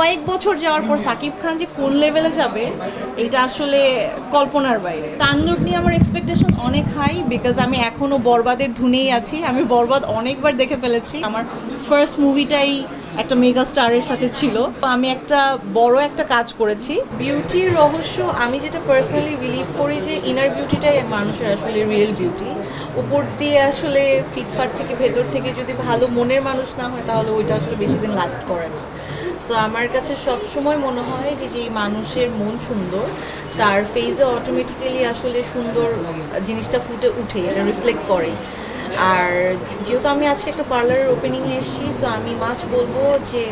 কয়েক বছর যাওয়ার পর সাকিব খান যে কোন লেভেলে যাবে, এটা আসলে কল্পনার বাইরে। তাণ্ডব নিয়ে আমার এক্সপেকটেশন অনেক হাই বিকজ আমি এখনও বরবাদের ধুনেই আছি। আমি বরবাদ অনেকবার দেখে ফেলেছি। আমার ফার্স্ট মুভিটাই একটা মেগা স্টারের সাথে ছিল। আমি একটা বড় একটা কাজ করেছি। বিউটির রহস্য, আমি যেটা পার্সোনালি বিলিভ করি যে ইনার বিউটিটাই মানুষের আসলে রিয়েল বিউটি উপর দিয়ে আসলে ফিটফাট থেকে ভেতর থেকে যদি ভালো মনের মানুষ না হয়, তাহলে ওইটা আসলে বেশি দিন লাস্ট করে না। সো আমার কাছে সব সময় মনে হয় যে, যেই মানুষের মন সুন্দর, তার ফেসে অটোমেটিক্যালি আসলে সুন্দর জিনিসটা ফুটে উঠে, এটা রিফ্লেক্ট করে। আর যেহেতু আমি আজকে একটা পার্লারের ওপেনিংয়ে এসেছি সো আমি মাস্ট বলব যে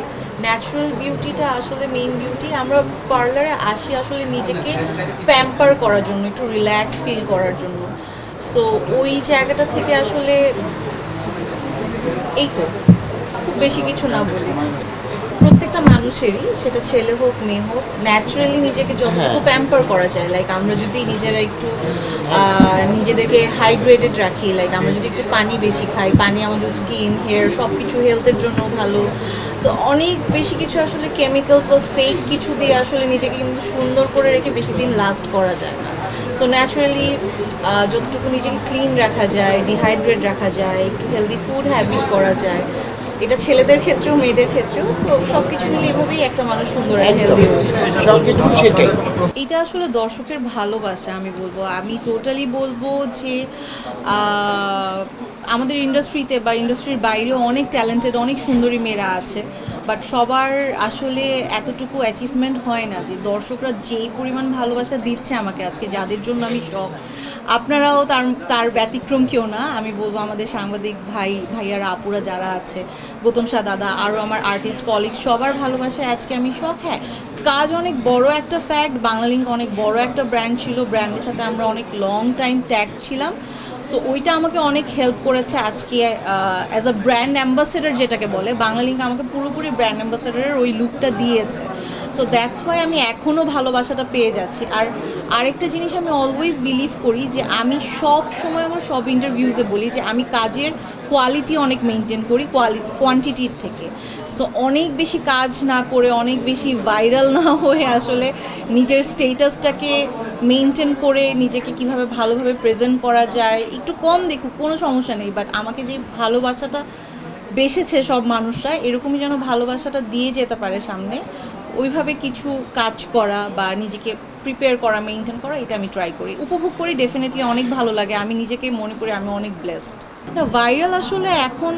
ন্যাচারাল বিউটিটা আসলে মেইন বিউটি আমরা পার্লারে আসি আসলে নিজেকে প্যাম্পার করার জন্য, একটু রিল্যাক্স ফিল করার জন্য। সো ওই জায়গাটা থেকে আসলে, এই তো, খুব বেশি কিছু না বলি। প্রত্যেকটা মানুষেরই সেটা ছেলে হোক মেয়ে হোক ন্যাচারালি নিজেকে যতটুকু প্যাম্পার করা যায়। লাইক আমরা যদি নিজেরা একটু নিজেদেরকে হাইড্রেটেড রাখি লাইক আমরা যদি একটু পানি বেশি খাই পানি আমাদের স্কিন হেয়ার সব কিছু হেলথের জন্য ভালো। তো অনেক বেশি কিছু আসলে কেমিক্যালস বা ফেক কিছু দিয়ে আসলে নিজেকে কিন্তু সুন্দর করে রেখে বেশি দিন লাস্ট করা যায় না। সো ন্যাচারালি যতটুকু নিজেকে ক্লিন রাখা যায় ডিহাইড্রেট রাখা যায় একটু হেলদি ফুড হ্যাবিট করা যায় এটা ছেলেদের ক্ষেত্রেও মেয়েদের ক্ষেত্রেও সো সব কিছু মিলে এভাবেই একটা মানুষ সুন্দর হেলদি হয়ে যায়। সব কিছু সেটাই। এটা আসলে দর্শকের ভালোবাসা আমি বলব। আমি টোটালি বলব যে আমাদের ইন্ডাস্ট্রিতে বা ইন্ডাস্ট্রির বাইরেও অনেক ট্যালেন্টেড অনেক সুন্দরী মেয়েরা আছে। বাট সবার আসলে এতটুকু অ্যাচিভমেন্ট হয় না যে দর্শকরা যেই পরিমাণ ভালোবাসা দিচ্ছে আমাকে আজকে যাদের জন্য আমি শখ আপনারাও তার তার ব্যতিক্রম কেউ না। আমি বলব আমাদের সাংবাদিক ভাই ভাইয়ারা আপুরা যারা আছে গৌতম শাহ দাদা আরও আমার আর্টিস্ট কলিগ সবার ভালোবাসে আজকে আমি শখ হ্যাঁ কাজ অনেক বড় একটা ফ্যাক্ট বাংলালিঙ্ক অনেক বড় একটা ব্র্যান্ড ছিল ব্র্যান্ডের সাথে আমরা অনেক লং টাইম ট্যাগ ছিলাম সো ওইটা আমাকে অনেক হেল্প করেছে আজকে অ্যাজ আ ব্র্যান্ড অ্যাম্বাসেডার যেটাকে বলে বাংলালিঙ্ক আমাকে পুরোপুরি ব্র্যান্ড অ্যাম্বাসেডারের ওই লুকটা দিয়েছে সো দ্যাটস ওয়াই আমি এখনও ভালোবাসাটা পেয়ে যাচ্ছি। আর আরেকটা জিনিস আমি অলওয়েজ বিলিভ করি যে আমি সব সময় আমার সব ইন্টারভিউজে বলি যে আমি কাজের কোয়ালিটি অনেক মেনটেন করি কোয়ালি কোয়ান্টিটির থেকে। সো অনেক বেশি কাজ না করে, অনেক বেশি ভাইরাল না হয়ে আসলে নিজের স্টেটাসটাকে মেনটেন করে নিজেকে কীভাবে ভালোভাবে প্রেজেন্ট করা যায়, একটু কম দেখুক, কোনো সমস্যা নেই। বাট আমাকে যে ভালোবাসাটা বেসেছে সব মানুষরা, এরকমই যেন ভালোবাসাটা দিয়ে যেতে পারে সামনে। ওইভাবে কিছু কাজ করা বা নিজেকে প্রিপেয়ার করা মেনটেন করা, এটা আমি ট্রাই করি। উপভোগ করি ডেফিনেটলি অনেক ভালো লাগে। আমি নিজেকে মনে করি আমি অনেক ব্লেসড না ভাইরাল আসলে এখন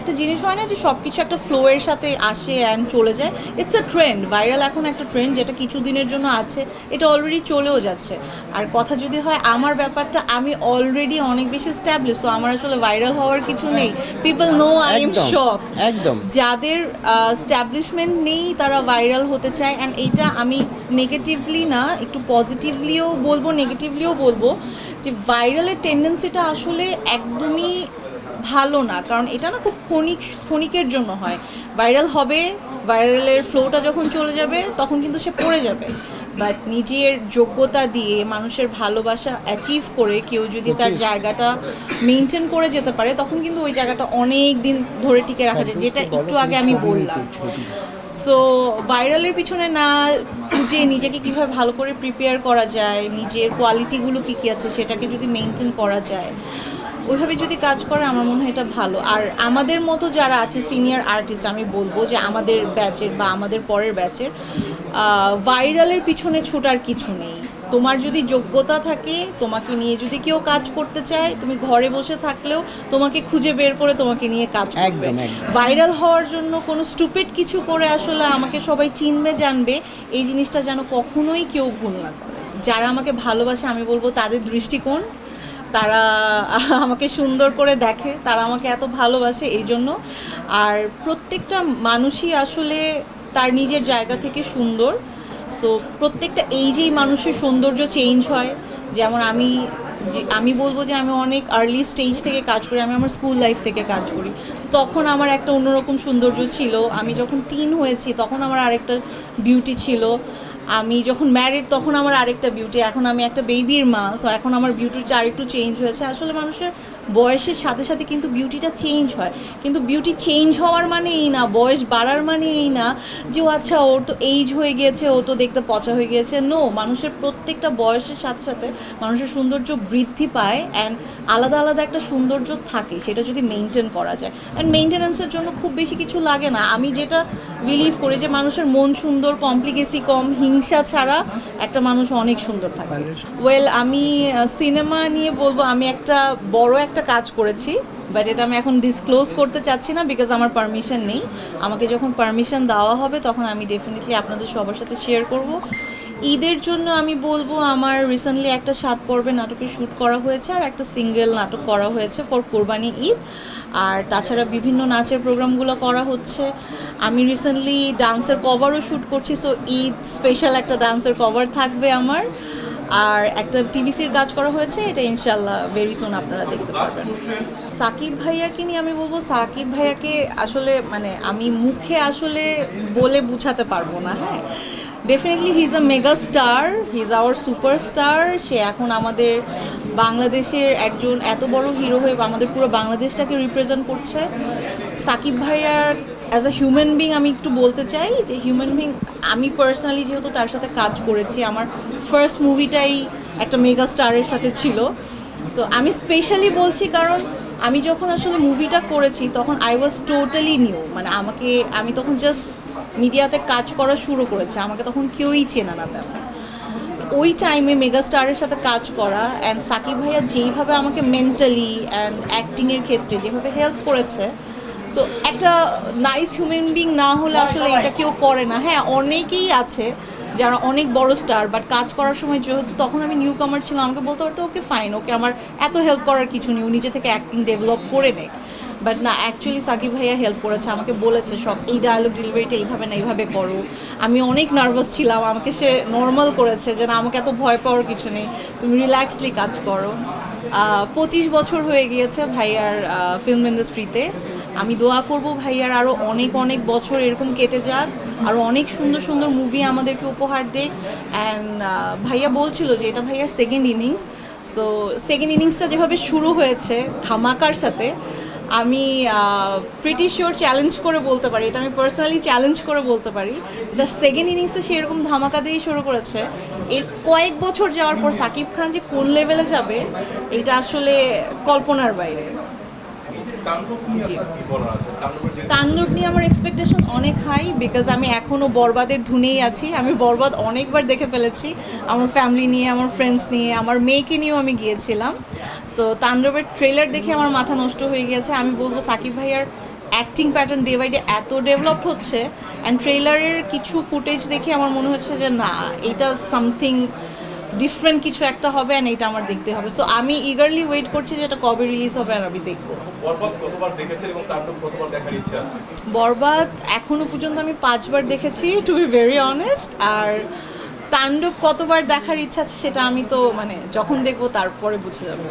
একটা জিনিস হয় না যে সব কিছু একটা ফ্লোয়ের সাথে আসে অ্যান্ড চলে যায়। ইটস আ ট্রেন্ড ভাইরাল এখন একটা ট্রেন্ড যেটা কিছু দিনের জন্য আছে এটা অলরেডি চলেও যাচ্ছে। আর কথা যদি হয় আমার ব্যাপারটা আমি অলরেডি অনেক বেশি স্ট্যাবলিশ সো আমার আসলে ভাইরাল হওয়ার কিছু নেই। People know I am shock একদম। যাদের স্ট্যাবলিশমেন্ট নেই তারা ভাইরাল হতে চায় অ্যান্ড এইটা আমি নেগেটিভলি না একটু পজিটিভলিও বলব নেগেটিভলিও বলব যে ভাইরালের টেন্ডেন্সিটা আসলে একদমই ভালো না কারণ এটা না খুব ক্ষণিক ক্ষণিকের জন্য হয়। ভাইরাল হবে ভাইরালের ফ্লোটা যখন চলে যাবে তখন কিন্তু সে পড়ে যাবে। বাট নিজের যোগ্যতা দিয়ে মানুষের ভালোবাসা অ্যাচিভ করে কেউ যদি তার জায়গাটা মেনটেন করে যেতে পারে তখন কিন্তু ওই জায়গাটা অনেক দিন ধরে টিকে রাখা যায় যেটা একটু আগে আমি বললাম। সো ভাইরালের পিছনে না খুঁজে নিজেকে কীভাবে ভালো করে প্রিপেয়ার করা যায় নিজের কোয়ালিটিগুলো কী কী আছে সেটাকে যদি মেনটেন করা যায়। ওইভাবে যদি কাজ করে আমার মনে হয় এটা ভালো। আর আমাদের মতো যারা আছে সিনিয়র আর্টিস্ট আমি বলব যে আমাদের ব্যাচের বা আমাদের পরের ব্যাচের ভাইরালের পিছনে ছোটার কিছু নেই। তোমার যদি যোগ্যতা থাকে তোমাকে নিয়ে যদি কেউ কাজ করতে চায় তুমি ঘরে বসে থাকলেও তোমাকে খুঁজে বের করে তোমাকে নিয়ে কাজ করবে। একদম। ভাইরাল হওয়ার জন্য কোনো স্টুপিড কিছু করে আসলে আমাকে সবাই চিনবে জানবে। এই জিনিসটা যেন কখনোই কেউ ভুল না করে। যারা আমাকে ভালোবাসে আমি বলব তাদের দৃষ্টিকোণ তারা আমাকে সুন্দর করে দেখে, তারা আমাকে এত ভালোবাসে এই জন্য। আর প্রত্যেকটা মানুষই আসলে তার নিজের জায়গা থেকে সুন্দর। সো প্রত্যেকটা এইজেই মানুষের সৌন্দর্য চেঞ্জ হয়। যেমন আমি আমি বলব যে আমি অনেক আর্লি স্টেজ থেকে কাজ করি, আমি আমার স্কুল লাইফ থেকে কাজ করি। তখন আমার একটা অন্যরকম সৌন্দর্য ছিল। আমি যখন টিন হয়েছি, তখন আমার আরেকটা বিউটি ছিল। আমি যখন ম্যারিড তখন আমার আরেকটা বিউটি এখন আমি একটা বেবির মা সো এখন আমার বিউটির চার আরেকটু চেঞ্জ হয়েছে। আসলে মানুষের বয়সের সাথে সাথে কিন্তু বিউটিটা চেঞ্জ হয়। কিন্তু বিউটি চেঞ্জ হওয়ার মানে এই না বয়স বাড়ার মানে এই না যে ও আচ্ছা ওর তো এইজ হয়ে গিয়েছে ও তো দেখতে পচা হয়ে গিয়েছে নো মানুষের প্রত্যেকটা বয়সের সাথে সাথে মানুষের সৌন্দর্য বৃদ্ধি পায় অ্যান্ড আলাদা আলাদা একটা সৌন্দর্য থাকে সেটা যদি মেনটেন করা যায়। অ্যান্ড মেনটেন্যান্সের জন্য খুব বেশি কিছু লাগে না। আমি যেটা বিলিভ করি যে মানুষের মন সুন্দর কমপ্লিকেসি কম হিংসা ছাড়া একটা মানুষ অনেক সুন্দর থাকে। ওয়েল আমি সিনেমা নিয়ে বলব আমি একটা বড় একটা কাজ করেছি বাট এটা আমি এখন ডিসক্লোজ করতে চাচ্ছি না বিকজ আমার পারমিশন নেই। আমাকে যখন পারমিশন দেওয়া হবে, তখন আমি ডেফিনেটলি আপনাদের সবার সাথে শেয়ার করব। ঈদের জন্য আমি বলব, আমার রিসেন্টলি একটা সাত পর্বের নাটকের শ্যুট করা হয়েছে আর একটা সিঙ্গেল নাটক করা হয়েছে ফর কোরবানি ঈদ। আর তাছাড়া বিভিন্ন নাচের প্রোগ্রামগুলো করা হচ্ছে। আমি রিসেন্টলি ডান্সের কভারও শ্যুট করছি সো ঈদ স্পেশাল একটা ডান্সের কভার থাকবে আমার। আর একটা টিভিসির কাজ করা হয়েছে এটা ইনশাল্লাহ ভেরি সুন আপনারা দেখতে পারবেন। সাকিব ভাইয়াকে নিয়ে আমি বলব সাকিব ভাইয়াকে আসলে মানে আমি মুখে আসলে বলে বুঝাতে পারব না হ্যাঁ। Definitely he is a mega star he is our superstar সে এখন আমাদের বাংলাদেশের একজন এত বড় হিরো হয়ে আমাদের পুরো বাংলাদেশটাকে রিপ্রেজেন্ট করছে। সাকিব ভাইয়ার অ্যাজ আ হিউম্যান বিং আমি একটু বলতে চাই যে হিউম্যান বিং আমি পার্সোনালি যেহেতু তার সাথে কাজ করেছি, আমার ফার্স্ট মুভিটাই একটা মেগা স্টারের সাথে ছিল। সো আমি স্পেশালি বলছি কারণ আমি যখন আসলে মুভিটা করেছি, তখন আই ওয়াজ টোটালি নিউ মানে আমাকে, আমি তখন জাস্ট মিডিয়াতে কাজ করা শুরু করেছে। আমাকে তখন কেউই চেনা না তেমন। ওই টাইমে মেগা স্টারের সাথে কাজ করা অ্যান্ড সাকিব ভাইয়া যেইভাবে আমাকে মেন্টালি অ্যান্ড অ্যাক্টিংয়ের ক্ষেত্রে যেভাবে হেল্প করেছে সো একটা নাইস হিউম্যান বিং না হলে আসলে এটা কেউ করে না। হ্যাঁ অনেকেই আছে যারা অনেক বড় স্টার বাট কাজ করার সময় যেহেতু তখন আমি নিউ কামার ছিলাম আমাকে বলতে পারতো ওকে ফাইন ওকে আমার এত হেল্প করার কিছু নেই। ও নিজে থেকে অ্যাক্টিং ডেভেলপ করে নেয় বাট না অ্যাকচুয়ালি সাকিব ভাইয়া হেল্প করেছে আমাকে বলেছে সব এই ডায়লগ ডেলিভারিটা এইভাবে না এইভাবে করো। আমি অনেক নার্ভাস ছিলাম আমাকে সে নর্মাল করেছে যে না আমাকে এত ভয় পাওয়ার কিছু নেই। তুমি রিল্যাক্সলি কাজ করো। পঁচিশ বছর হয়ে গিয়েছে ভাইয়ার ফিল্ম ইন্ডাস্ট্রিতে আমি দোয়া করব ভাইয়ার আরও অনেক অনেক বছর এরকম কেটে যাক আরও অনেক সুন্দর সুন্দর মুভি আমাদেরকে উপহার দেখ অ্যান্ড ভাইয়া বলছিল যে এটা ভাইয়ার সেকেন্ড ইনিংস সো সেকেন্ড ইনিংসটা যেভাবে শুরু হয়েছে ধামাকার সাথে, আমি প্রিটি শিওর চ্যালেঞ্জ করে বলতে পারি। এটা আমি পার্সোনালি চ্যালেঞ্জ করে বলতে পারি তার সেকেন্ড ইনিংসে সেরকম ধামাকা দিয়েই শুরু করেছে। এর কয়েক বছর যাওয়ার পর সাকিব খান যে কোন লেভেলে যাবে, এটা আসলে কল্পনার বাইরে। তাণ্ডব নিয়ে আমার এক্সপেকটেশন অনেক হাই বিকজ আমি এখনও বরবাদের ধুনেই আছি। আমি বরবাদ অনেকবার দেখে ফেলেছি। আমার ফ্যামিলি নিয়ে, আমার ফ্রেন্ডস নিয়ে, আমার মেয়েকে নিয়েও আমি গিয়েছিলাম। সো তাণ্ডবের ট্রেলার দেখে আমার মাথা নষ্ট হয়ে গিয়েছে। আমি বলব সাকিব ভাইয়ার acting pattern day by day এত ডেভেলপ হচ্ছে অ্যান্ড ট্রেলারের কিছু ফুটেজ দেখে আমার মনে হচ্ছে যে না এটা সামথিং ডিফারেন্ট কিছু একটা হবে অ্যান্ড এটা আমার দেখতে হবে। সো আমি ইগারলি ওয়েট করছি যে এটা কবে রিলিজ হবে আর আমি দেখব। বরবাদ এখনও পর্যন্ত আমি পাঁচবার দেখেছি টু বি ভেরি অনেস্ট আর তাণ্ডব কতবার দেখার ইচ্ছা আছে সেটা আমি তো মানে যখন দেখব তারপরে বুঝে যাব।